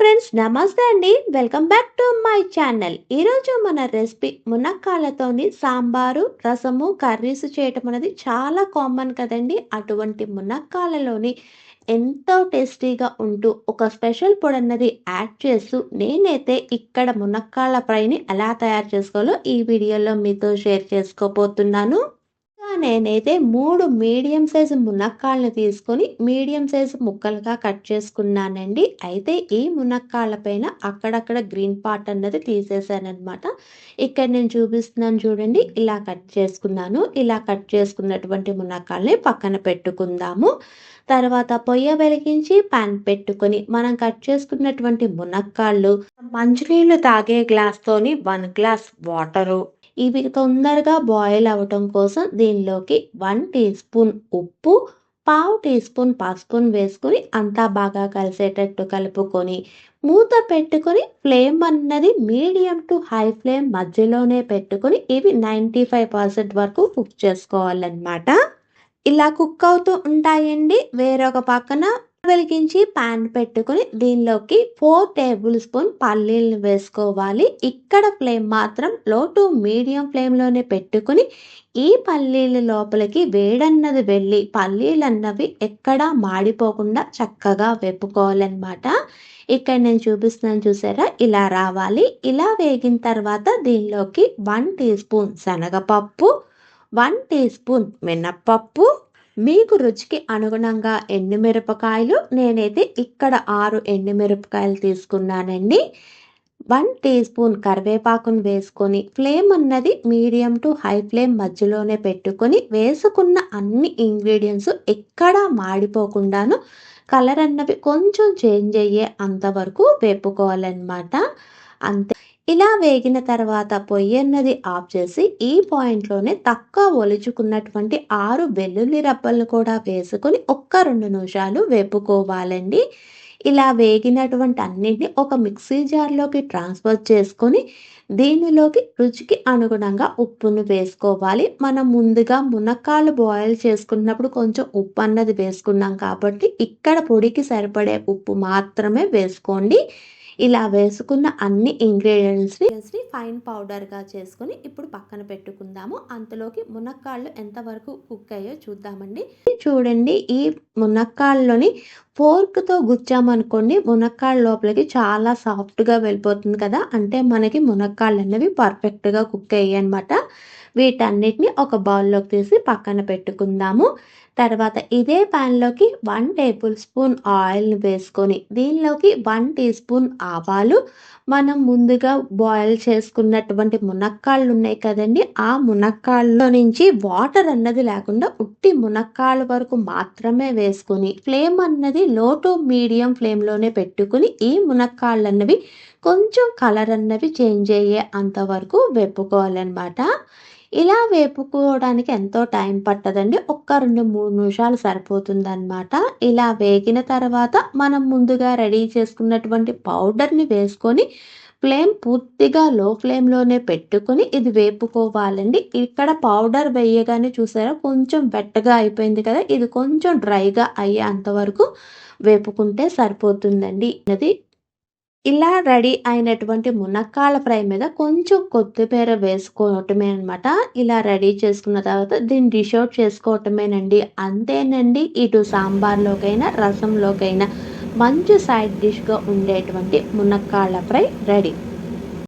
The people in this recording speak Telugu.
ఫ్రెండ్స్ నమస్తే అండి. Welcome back to my channel ఈరోజు మన రెసిపీ మునక్కాలతోని సాంబారు రసము కర్రీస్ చేయటం అనేది చాలా కామన్ కదండి. అటువంటి మునక్కాలలోని ఎంతో టేస్టీగా ఉంటూ ఒక స్పెషల్ పొడి అన్నది యాడ్ చేస్తూ నేనైతే ఇక్కడ మునక్కాల ఫ్రైని ఎలా తయారు చేసుకోవాలో ఈ వీడియోలో మీతో షేర్ చేసుకోబోతున్నాను. నేనైతే మూడు మీడియం సైజు మునక్కాళ్ళని తీసుకొని మీడియం సైజు ముక్కలుగా కట్ చేసుకున్నానండి. అయితే ఈ మునక్కాళ్ళ పైన అక్కడక్కడ గ్రీన్ పార్ట్ అన్నది తీసేసానమాట ఇక్కడ నేను చూపిస్తున్నాను చూడండి ఇలా కట్ చేసుకున్నాను. ఇలా కట్ చేసుకున్నటువంటి మునక్కాళ్ళని పక్కన పెట్టుకుందాము. తర్వాత పొయ్య వెలిగించి పాన్ పెట్టుకొని మనం కట్ చేసుకున్నటువంటి మునక్కాళ్ళు మంచినీళ్ళు తాగే గ్లాస్తోని వన్ గ్లాస్ వాటరు ఇవి తొందరగా బాయిల్ అవ్వటం కోసం దీనిలోకి వన్ టీ స్పూన్ ఉప్పు పావు టీ స్పూన్ పసుపును వేసుకొని అంతా బాగా కలిసేటట్టు కలుపుకొని మూత పెట్టుకొని ఫ్లేమ్ అన్నది మీడియం టు హై ఫ్లేమ్ మధ్యలోనే పెట్టుకొని ఇవి నైంటీ ఫైవ్ పర్సెంట్ వరకు కుక్ చేసుకోవాలన్నమాట. ఇలా కుక్ అవుతూ ఉంటాయండి. వేరొక పక్కన వెలిగించి పాన్ పెట్టుకుని దీనిలోకి ఫోర్ టేబుల్ స్పూన్ పల్లీలను వేసుకోవాలి. ఇక్కడ ఫ్లేమ్ మాత్రం లో టు మీడియం ఫ్లేమ్లోనే పెట్టుకుని ఈ పల్లీల లోపలికి వేడన్నది వెళ్ళి పల్లీలు అన్నవి ఎక్కడా మాడిపోకుండా చక్కగా వేపుకోవాలన్నమాట. ఇక్కడ నేను చూపిస్తున్నాను చూసారా? ఇలా రావాలి. ఇలా వేగిన తర్వాత దీనిలోకి వన్ టీ స్పూన్ శనగపప్పు వన్ టీ స్పూన్ మినప్పప్పు మీకు రుచికి అనుగుణంగా ఎండుమిరపకాయలు నేనైతే ఇక్కడ ఆరు ఎండుమిరపకాయలు తీసుకున్నానండి. వన్ టీ స్పూన్ కరివేపాకును వేసుకొని ఫ్లేమ్ అన్నది మీడియం టు హై ఫ్లేమ్ మధ్యలోనే పెట్టుకొని వేసుకున్న అన్ని ఇంగ్రీడియంట్స్ ఎక్కడా మాడిపోకుండాను కలర్ అన్నవి కొంచెం చేంజ్ అయ్యే అంతవరకు వేపుకోవాలన్నమాట. అంతే. ఇలా వేగిన తర్వాత పొయ్యి అన్నది ఆఫ్ చేసి ఈ పాయింట్లోనే తక్కువ ఒలుచుకున్నటువంటి ఆరు వెల్లుల్లి రబ్బలను కూడా వేసుకొని ఒక్క రెండు నిమిషాలు వేపుకోవాలండి. ఇలా వేగినటువంటి అన్నింటినీ ఒక మిక్సీ జార్లోకి ట్రాన్స్ఫర్ చేసుకొని దీనిలోకి రుచికి అనుగుణంగా ఉప్పును వేసుకోవాలి. మనం ముందుగా మునక్కాలు బాయిల్ చేసుకున్నప్పుడు కొంచెం ఉప్పు అన్నది వేసుకున్నాం కాబట్టి ఇక్కడ పొడికి సరిపడే ఉప్పు మాత్రమే వేసుకోండి. ఇలా వేసుకున్న అన్ని ఇంగ్రీడియంట్స్ని ఫైన్ పౌడర్గా చేసుకొని ఇప్పుడు పక్కన పెట్టుకుందాము. అంతలోకి మునక్కాళ్ళు ఎంతవరకు కుక్ అయ్యో చూద్దామండి. చూడండి ఈ మునక్కాళ్ళలోని ఫోర్క్తో గుచ్చామనుకోండి మునక్కాళ్ళ లోపలికి చాలా సాఫ్ట్గా వెళ్ళిపోతుంది కదా. అంటే మనకి మునక్కాళ్ళు అనేవి పర్ఫెక్ట్గా కుక్ అయ్యాయి అనమాట వీటన్నిటిని ఒక బౌల్లోకి తీసి పక్కన పెట్టుకుందాము. తర్వాత ఇదే ప్యాన్లోకి వన్ టేబుల్ స్పూన్ ఆయిల్ని వేసుకొని దీనిలోకి వన్ టీ స్పూన్ ఆవాలు. మనం ముందుగా బాయిల్ చేసుకున్నటువంటి మునక్కాళ్ళు ఉన్నాయి కదండి ఆ మునక్కాళ్ళలో నుంచి వాటర్ అన్నది లేకుండా ఉట్టి మునక్కాళ్ళ వరకు మాత్రమే వేసుకొని ఫ్లేమ్ అన్నది లో టు మీడియం ఫ్లేమ్లోనే పెట్టుకుని ఈ మునక్కాళ్ళు అన్నవి కొంచెం కలర్ అన్నవి చేంజ్ అయ్యే అంతవరకు వేపుకోవాలన్నమాట. ఇలా వేపుకోవడానికి ఎంతో టైం పట్టదండి. ఒక్క రెండు మూడు నిమిషాలు సరిపోతుందన్నమాట. ఇలా వేగిన తర్వాత మనం ముందుగా రెడీ చేసుకున్నటువంటి పౌడర్ని వేసుకొని ఫ్లేమ్ పూర్తిగా లో ఫ్లేమ్లోనే పెట్టుకొని ఇది వేపుకోవాలండి. ఇక్కడ పౌడర్ వేయగానే చూసారా కొంచెం వెట్టగా అయిపోయింది కదా ఇది కొంచెం డ్రైగా అయ్యే అంతవరకు వేపుకుంటే సరిపోతుందండి. ఇది ఇలా రెడీ అయినటువంటి మునక్కాల ఫ్రై మీద కొంచెం కొత్తిమీర వేసుకోవటమే అనమాట ఇలా రెడీ చేసుకున్న తర్వాత దీన్ని డిష్ అవుట్ చేసుకోవటమేనండి. అంతేనండి ఇటు సాంబార్లోకైనా రసంలోకైనా మంచి సైడ్ డిష్గా ఉండేటువంటి మునక్కాళ్ళ ఫ్రై రెడీ.